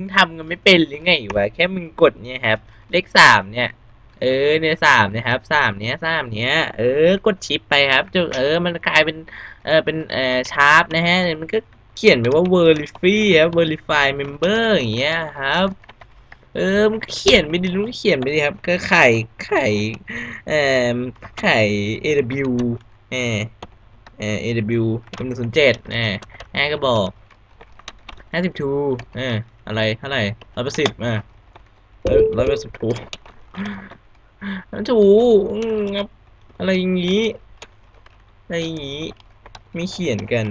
มึงทำกันไม่เป็นหรือไงวะแค่มึงกดเนี่ยครับ เลขสามเนี่ย เออเนี่ยสามนี่ยครับสามเนี้ยสามเนี้ย เออกดชิปไปครับจนเออมันกลายเป็นเออเป็นเออชาร์ปนะฮะมันก็เขียนไปว่า verify ครับ verify member อย่างเงี้ยครับเออมันก็เขียนไปดิมันก็เขียนไปดิครับ ก็ไข่ไข่เอ่อไข่ AW เออเออ AW หนึ่งศูนย์เจ็ดเออแอก็บอกห้าสิบทูเออ อะไรเท่าไหร่ร้อยแปดสิบอะร้อยแปดสิบทูถูอืมครับอะไรอย่างงี้อะไรอย่างงี้ไม่เขียนกัน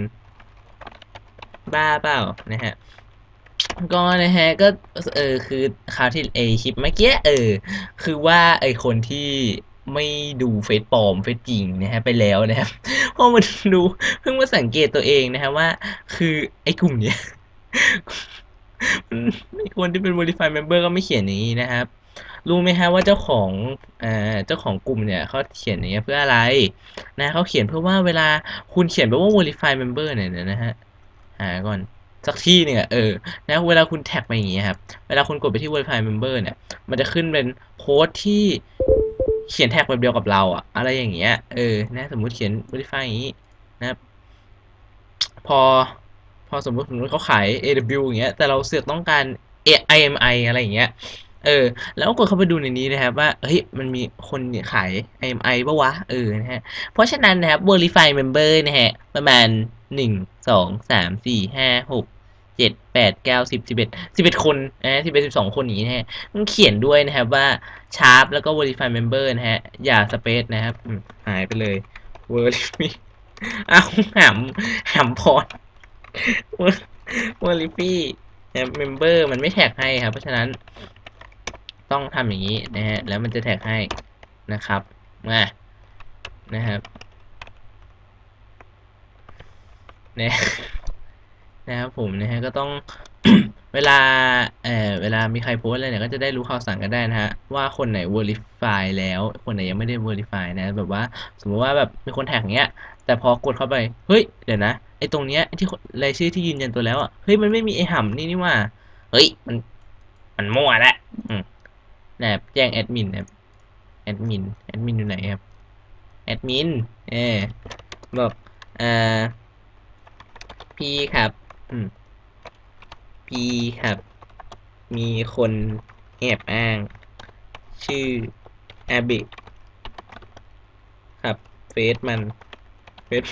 บ้าเปล่านะฮะก็นะฮะก็เออคือคราวที่ไอคลิปเมื่อกี้เออ คือว่าไอคนที่ไม่ดูเฟซปลอมเฟซจริงนะฮะไปแล้วนะครับพอมาดูเพิ่งมาสังเกตตัวเองนะฮะว่า คือไอกลุ่มเนี้ย คนที่เป็น verify member ก็ไม่เขียนอย่างนี้นะครับ รู้ไหมฮะว่าเจ้าของเอ่อเจ้าของกลุ่มเนี่ยเขาเขียนอย่างเงี้ยเพื่ออะไร นะเขาเขียนเพื่อว่าเวลาคุณเขียนไปว่า verify member เนี่ยนะฮะหาก่อนสักที่หนึ่งอะเออนะเวลาคุณแท็กไปอย่างงี้ครับ เวลาคุณกดไปที่ verify member เนี่ย มันจะขึ้นเป็นโค้ดที่เขียนแท็กแบบเดียวกับเราอะอะไรอย่างเงี้ย เออ นะ สมมุติเขียน verify อย่างงี้นะครับ พอ พอสมมติสมมติเขาขาย AW อย่างเงี้ยแต่เราเสือกต้องการ IMI อะไรอย่างเงี้ยเออ แล้วกดเข้าไปดูในนี้นะครับว่าเฮ้ยมันมีคนขาย IMI ปะวะเออนะฮะเพราะฉะนั้นนะครับ verify member นะฮะประมาณหนึ่งสองสามสี่ห้าหกเจ็ดแปดเก้าสิบสิบเอ็ดสิบเอ็ดคนนะสิบเอ็ดสิบสองคนอย่างนี้นะฮะต้องเขียนด้วยนะครับว่า sharp แล้วก็ verify member นะฮะ อย่า space นะครับหายไปเลย verify อ้าวหำหำพอ ด verify นะ member มันไม่แท็กให้ครับ เพราะฉะนั้น ต้องทำอย่างนี้นะฮะแล้วมันจะแท็กให้นะครับมานะครับนะนะครับผมนะฮะก็ต้องเวลาเอ่อเวลามีใครโพสอะไรเนี่ยก็จะได้รู้ข่าวสารกันได้นะฮะว่าคนไหน verify แล้วคนไหนยังไม่ได้ verify นะ แบบว่า สมมติว่าแบบมีคนแท็กเงี้ย แต่พอกดเข้าไป เฮ้ย เดี๋ยวนะ ไอตรงเนี้ยที่รายชื่อที่ยืนยันตัวแล้วอะเฮ้ยมันไม่มีไอห่ำนี่นี่ว่าเฮ้ยมันมันมั่วละอืมนะครับแจ้งแอดมินนะครับแอดมินแอดมินอยู่ไหนครับแอดมินเออบอกเอ่อพี่ครับอืมพี่ครับ มีคนแอบอ้าง ชื่อแอบะครับเฟซมันเฟซ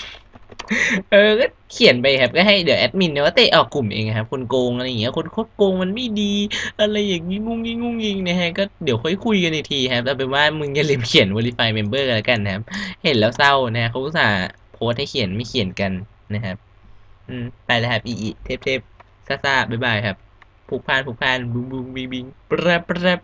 เออก็เขียนไปครับก็ให้เดี๋ยวแอดมินเนี่ยว่าเตะออกกลุ่มเองครับคนโกงอะไรอย่างเงี้ยคนโคตรโกงมันไม่ดี อะไรอย่างงี้งุ้งงิ้งงุ้งงิงนะฮะก็เดี๋ยวค่อยคุยกันอีกทีครับแต่เป็นว่ามึงอย่าลืมเขียน verify member กันแล้วกันนะครับ เห็นแล้วเศร้านะฮะเขาอุตส่าห์โพสให้เขียนไม่เขียนกันนะครับ อืมไปแล้วครับอีอีเทปเทปซาซาบ๊ายบายครับผูกพานผูกพานบุ้งบุ้งบิงบิงแปรบแปรบ